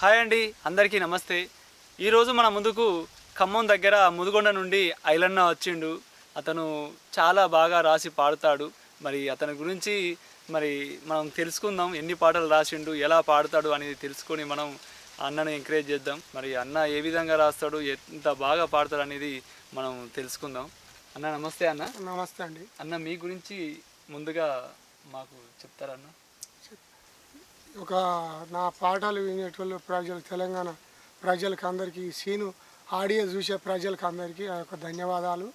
Hi అండి అందరికీ నమస్తే. ఈరోజు మన ముందుకు ఖమ్మం దగ్గర ముదుగొండ నుండి ఐలన్న వచ్చిండు. అతను చాలా బాగా రాసి పాడుతాడు. మరి అతని గురించి మరి మనం తెలుసుకుందాం ఎన్ని పాటలు రాసిండు ఎలా పాడుతాడు అనేది తెలుసుకొని మనం అన్నను ఎంకరేజ్ చేద్దాం. మరి అన్న ఏ విధంగా రాస్తాడు ఎంత బాగా పాడతాడు అనేది మనం తెలుసుకుందాం. అన్న నమస్తే అన్న. నమస్తే అండి. అన్న మీ గురించి ముందుగా మాకు చెప్తారన్న ఒక నా పాటలు వినేటువంటి ప్రజలు తెలంగాణ ప్రజలకు అందరికీ సీను ఆడియో చూసే ప్రజలకు అందరికీ ఆ యొక్క ధన్యవాదాలు.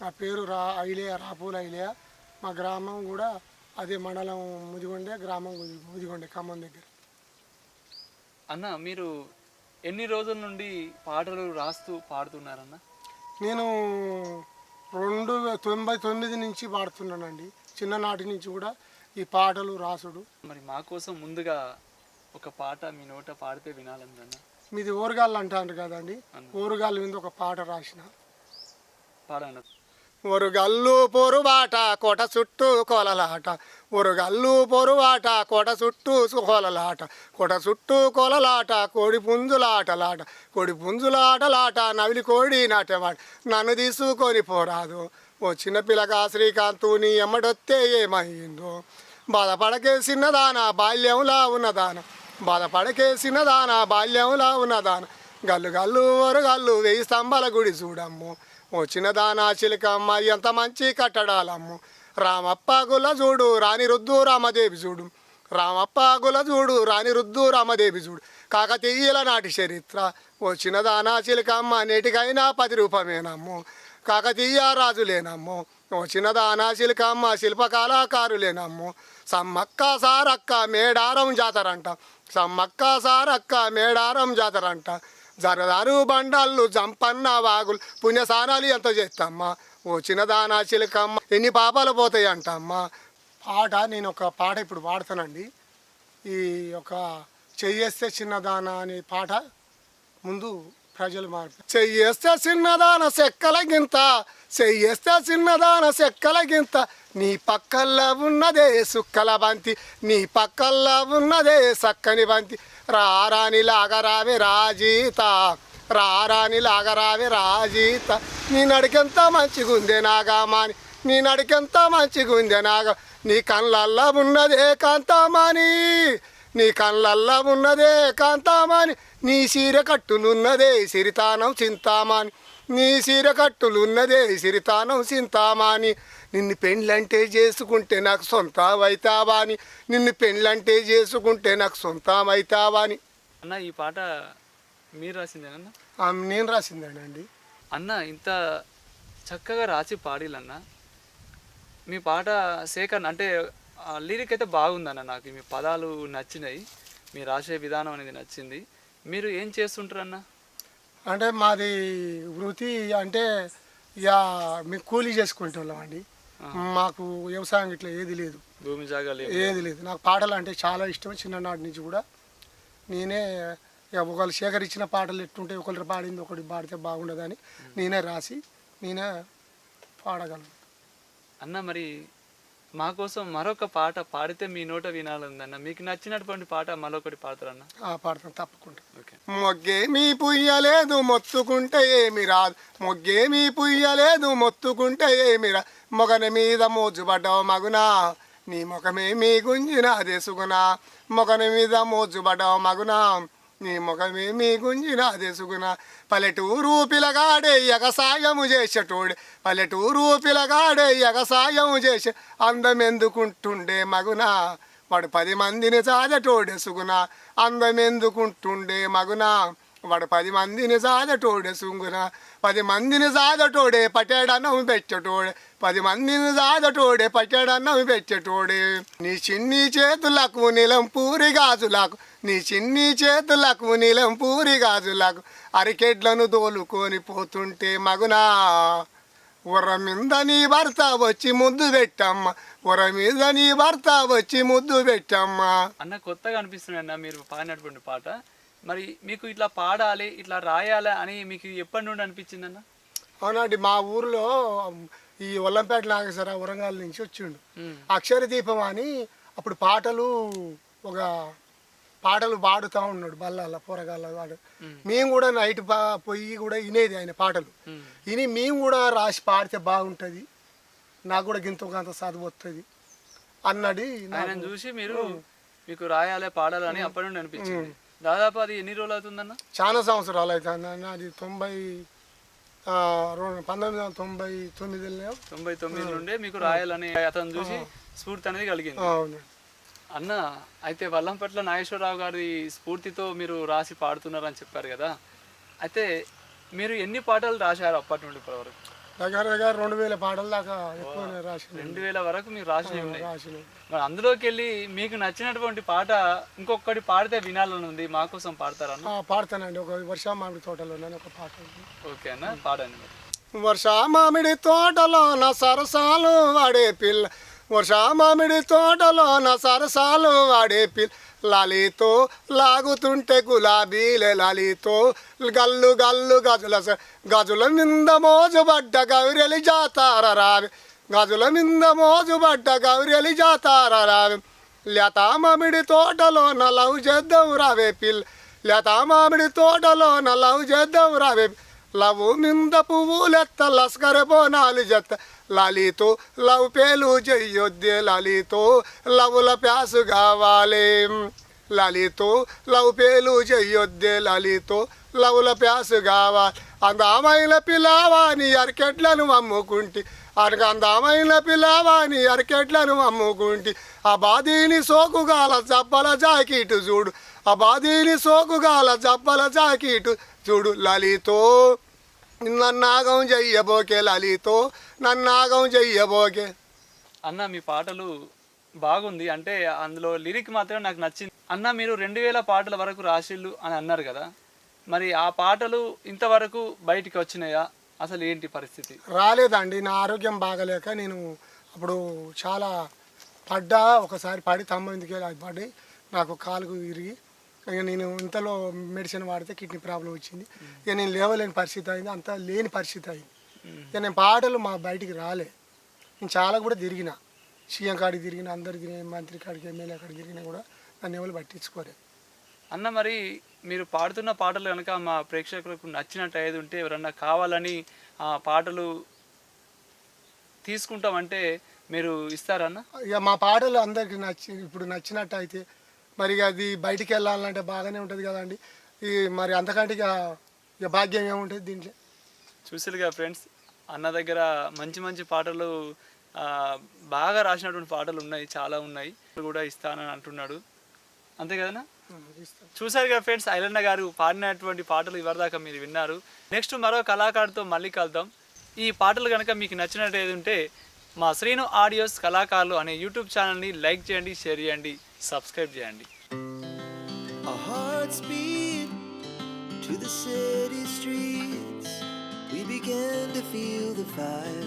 నా పేరు రా ఐలియా రాపూల ఐలియా మా గ్రామం కూడా అదే మండలం ముదిగొండే గ్రామం ముది- ముదిగొండే ఖమ్మం దగ్గర. అన్న మీరు ఎన్ని రోజుల నుండి పాటలు రాస్తూ పాడుతున్నారన్న? నేను రెండు తొంభై తొమ్మిది నుంచి పాడుతున్నానండి. చిన్ననాటి నుంచి కూడా ఈ పాటలు రాసుడు. మరి మా కోసం ముందుగా ఒక పాట మీ నోట పాడితే వినాలన్న మీది ఓరగాళ్ళు అంటారు కదండి. ఓరగాళ్ళ మీద ఒక పాట రాసిన. ఒరుగల్లు పొరుబాట కోట చుట్టూ కొలలాట. ఒరుగల్లు పొరుబాట కోట చుట్టూ కొలలాట. కోట చుట్టూ కొలలాట కోడి పుంజులాటలాట కోడి పుంజులాటలాట నవిలి కోడి నాటమాట నన్ను తీసుకొని పోరాదు. ఓ చిన్న పిల్లగా శ్రీకాంతు నీ ఎమ్మడొత్తే ఏమైందో? బాధపడకే చిన్నదాన బాల్యంలా ఉన్నదాన. బాధపడకే చిన్నదాన బాల్యంలా ఉన్నదాన. గల్లు గల్లు ఒరగల్లు వెయ్యి స్తంభాల గుడి చూడమ్ము. వచ్చిన దానా చిలకమ్మ ఎంత మంచి కట్టడాలమ్ము. రామప్ప గుల్ల చూడు రాణి రుద్దు రామదేవి చూడు. రామప్ప ఆగుల చూడు రాణి రుద్దు రామదేవి చూడు. కాకతీయుల నాటి చరిత్ర. వచ్చిన దానా చిలకమ్మ నేటికైనా పది రూపమేనమ్మో. కాకతీయ రాజులేనమ్ము. వచ్చిన దానా చిలకమ్మ శిల్పకళాకారులేనమ్మో. సమ్మక్క సారక్క మేడారం జాతరంట. సమ్మక్క సారక్క మేడారం జాతరంట. జరదారు బండళ్ళు జంపన్న వాగులు పుణ్యసానాలు ఎంత చేస్తామ్మా వచ్చిన దానా చిలకమ్మ ఎన్ని పాపాలు పోతాయి అంటమ్మా పాట నేను ఒక పాట ఇప్పుడు పాడతానండి ఈ ఒక చెయ్యేస్తే చిన్నదాన అనే పాట ముందు ప్రజలు మార్పు చెయ్యేస్తే చిన్నదాన సెక్కల గింత చెయ్యేస్తే చిన్నదాన సెక్కల గింత. నీ పక్కల్లా ఉన్నదే సుక్కల బంతి నీ పక్కల్లా ఉన్నదే సక్కని బంతి. రారాని లాగరావే రాజీత రారాని లాగరావే రాజీత. నీ నడికెంత మంచిగుందే నాగామాని. నీ నడికెంత మంచిగుందే నాగా నీ కళ్ళల్లా ఉన్నదే కాంతామాని నీ కళ్ళల్లా ఉన్నదే కాంతామాని నీ సీర కట్టులున్నదే సిరితానం చింతామాని నీ సీర కట్టులున్నదే సిరితానం చింతామాని నిన్ను పెండ్లంటే చేసుకుంటే నాకు సొంతమైతావా అని నిన్ను పెండ్లంటే చేసుకుంటే నాకు సొంతమైతావా అని అన్న ఈ పాట మీరు రాసిందేనన్న? ఆ, నేను రాసిందేనండి. అన్న ఇంత చక్కగా రాసి పాడిలన్న. మీ పాట సేకరణ అంటే లిరిక్ అయితే బాగుందన్న నాకు. మీ పదాలు నచ్చినాయి మీరు రాసే విధానం అనేది నచ్చింది. మీరు ఏం చేస్తుంటారన్న? అంటే మాది వృత్తి అంటే ఇక మేము కూలీ చేసుకుంటాం అండి. మాకు వ్యవసాయం ఇట్లా ఏది లేదు. భూమి జాగాలు ఏం- ఏది లేదు. నాకు పాటలు అంటే చాలా ఇష్టం చిన్ననాటి నుంచి కూడా. నేనే ఒకళ్ళు సేకరించిన పాటలు ఎట్టుంటే ఒకళ్ళు పాడింది ఒకటి పాడితే బాగుండదని నేనే రాసి నేనే పాడగలను. అన్న మరి మా కోసం మరొక పాట పాడితే మీ నోట వినాలందన్న మీకు నచ్చినటువంటి పాట మరొకటి పాడతారన్న. ఆ పాడతాను తప్పకుండా. ఓకే. మొగ్గేమీ పుయ్యలేదు మొత్తుకుంటే ఏమి రాదు. మొగ్గేమీ పుయ్యలేదు మొత్తుకుంటే ఏమి రా. మొగన మీద మోజుపడ్డావు మగునా నీ ముఖమేమీ గుంజిన దేసుగునా మొగన మీద మోజుపడ్డావు మగునా నీ ముఖమేమీ గుంజినా తెసుకున పల్లెటూరు పిలగాడే ఎగసాయము చేసేటోడు. పల్లెటూరు పిలగాడే ఎగసాయము చేసే అందం ఎందుకుంటుండే మగునా? వాడు పది మందిని చాదటోడెసుకున అందమెందుకుంటుండే మగునా? వాడు పది మందిని సాదటోడే సుంగున పది మందిని సాదటోడే పటేడన్నం పెట్టేటోడే పది మందిని సాదటోడే పటేడన్నం పెట్టేటోడే. నీ చిన్ని చేతులకు నిలం పూరి గాజులకు నీ చిన్ని చేతులకు నిలం పూరి గాజులకు అరికెడ్లను దోలుకొని పోతుంటే మగునా ఉర్ర మీద నీ భర్త వచ్చి ముద్దు పెట్టమ్మ ఉర్ర మీద నీ భర్త వచ్చి ముద్దు పెట్టమ్మ. అన్న కొత్తగా అనిపిస్తుంది అన్న మీరు పాడినటువంటి పాట. మరి మీకు ఇట్లా పాడాలి ఇట్లా రాయాలి అని మీకు ఎప్పటి నుండి అనిపించింది అన్న అవునండి మా ఊర్లో ఈ ఒల్లంపేట నాగేశ్వర వరంగల్ నుంచి వచ్చిండు. అక్షర దీపం అని అప్పుడు పాటలు ఒక పాటలు పాడుతూ ఉన్నాడు బల్లాల పోరగాళ్ళ వాడు. మేము కూడా నైట్ బా పోయి కూడా వినేది ఆయన పాటలు. విని మేము కూడా రాసి పాడితే బాగుంటుంది నాకు కూడా గింత కొంత చదువు వస్తుంది అన్నది చూసి మీరు మీకు రాయాలి పాడాలని అప్పటి నుండి అనిపించింది. దాదాపు అది ఎన్ని రోజులు అవుతుందన్న? చాలా సంవత్సరాలు అవుతుంది అది తొంభై పంతొమ్మిది వందల తొంభై తొమ్మిదిలో. తొంభై తొమ్మిది నుండే మీకు రాయాలని అతను చూసి స్ఫూర్తి అనేది కలిగింది. అన్న అయితే వల్లంపట్ల నాగేశ్వరరావు గారి స్ఫూర్తితో మీరు రాసి పాడుతున్నారని చెప్పారు కదా. అయితే మీరు ఎన్ని పాటలు రాశారు అప్పటి నుండి ఇప్పటి వరకు? దగ్గర దగ్గర రెండు వేల పాటల దాకా ఎక్కువనే రాసిన రెండు వేల వరకు మీరు రాసినవి ఉన్నాయి. రాసిన మరి అందులోకి వెళ్ళి మీకు నచ్చినటువంటి పాట ఇంకొకటి పాడితే వినాలని ఉంది మా కోసం పాడతారన్న ఆ, పాడతానండి. ఒక వర్ష మామిడి తోటలో నేను ఒక పాట. ఓకే అన్న పాడండి వర్ష మామిడి తోటలోన సరసాలు వాడే పిల్ల వర్ష మామిడి తోటలోన సరసాలు వాడే పిల్ల లాలితో లాగుతుంటే గులాబీలే లాలితో గల్లు గల్లు గజుల గజుల నింద మోజుబడ్డ గౌరెలి జాతార రావి. గజుల మింద మోజుబడ్డ గౌరెలి జాతార రావి. లతా మామిడి తోటలో లవ్ చేద్దాం రావే పిల్ల లతా మామిడి తోటలో లవ్ చేద్దాం రావే లవ్ మింద పువ్వులెత్త లస్కర బోనాలు జత్త. లలితో లవ్ పేలు చెయ్యొద్దే లలితో లవ్ల ప్యాసు కావాలి లలితో లవ్ పేలు చెయ్యొద్దే లలితో లవ్ల ప్యాసు కావాలి అందమైన పిల్లవాని అరికెట్లను అమ్ముకుంటి. అనగా అందమైన పిల్లవాని అరికెట్లను అమ్ముకుంటి. ఆ బాధీని సోకుగాల చప్పల జాకెట్ చూడు. ఆ బాదీని సోకుగాల జబ్బల జాకెట్ చూడు లలితో. నన్నాగం చెయ్యబోకే లలితో నన్నాగం చెయ్యబోకే అన్న మీ పాటలు బాగుంది. అంటే అందులో లిరిక్ మాత్రం నాకు నచ్చింది. అన్న మీరు రెండు వేల పాటల వరకు రాసిళ్ళు అని అన్నారు కదా. మరి ఆ పాటలు ఇంతవరకు బయటికి వచ్చినాయా? అసలు ఏంటి పరిస్థితి? రాలేదండి. నా ఆరోగ్యం బాగలేక నేను అప్పుడు చాలా పడ్డా. ఒకసారి పడి తొమ్మిదికి పడి నాకు కాలుకు విరిగి ఇక నేను ఇంతలో మెడిసిన్ వాడితే కిడ్నీ ప్రాబ్లం వచ్చింది. ఇక నేను లేవలేని పరిస్థితి అయింది. అంత లేని పరిస్థితి అయింది. ఇక నేను పాటలు మా బయటికి రాలే. నేను చాలా కూడా తిరిగిన. సీఎం కాడికి తిరిగిన అందరు తిరిగిన మంత్రి కాడికి ఎమ్మెల్యే కాడికి తిరిగినా కూడా నన్ను ఎవరు పట్టించుకోలేదు అన్న మరి మీరు పాడుతున్న పాటలు కనుక మా ప్రేక్షకులకు నచ్చినట్టు ఏది ఉంటే ఎవరన్నా కావాలని ఆ పాటలు తీసుకుంటామంటే మీరు ఇస్తారన్న ఇక మా పాటలు అందరికి నచ్చి ఇప్పుడు నచ్చినట్టు అయితే మరి అది బయటికి వెళ్ళాలంటే బాగానే ఉంటుంది కదండి. ఈ మరి అంతకంటే ఇక భాగ్యం ఏముంటుంది దీంట్లో? చూసారుగా ఫ్రెండ్స్ అన్న దగ్గర మంచి మంచి పాటలు బాగా రాసినటువంటి పాటలు ఉన్నాయి చాలా ఉన్నాయి. కూడా ఇస్తానని అంటున్నాడు. అంతే కదనా చూసారు కదా ఫ్రెండ్స్ ఐలన్న గారు పాడినటువంటి పాటలు ఇవరిదాకా మీరు విన్నారు. నెక్స్ట్ మరో కళాకారుతో మళ్ళీ కలుద్దాం. ఈ పాటలు కనుక మీకు నచ్చినట్టు ఏది ఉంటే మా శ్రీను ఆడియోస్ కళాకారులు అనే యూట్యూబ్ ఛానల్ని లైక్ చేయండి షేర్ చేయండి. సబ్స్క్రైబ్ చేయండి Our hearts beat to the city streets. We began to feel the fire.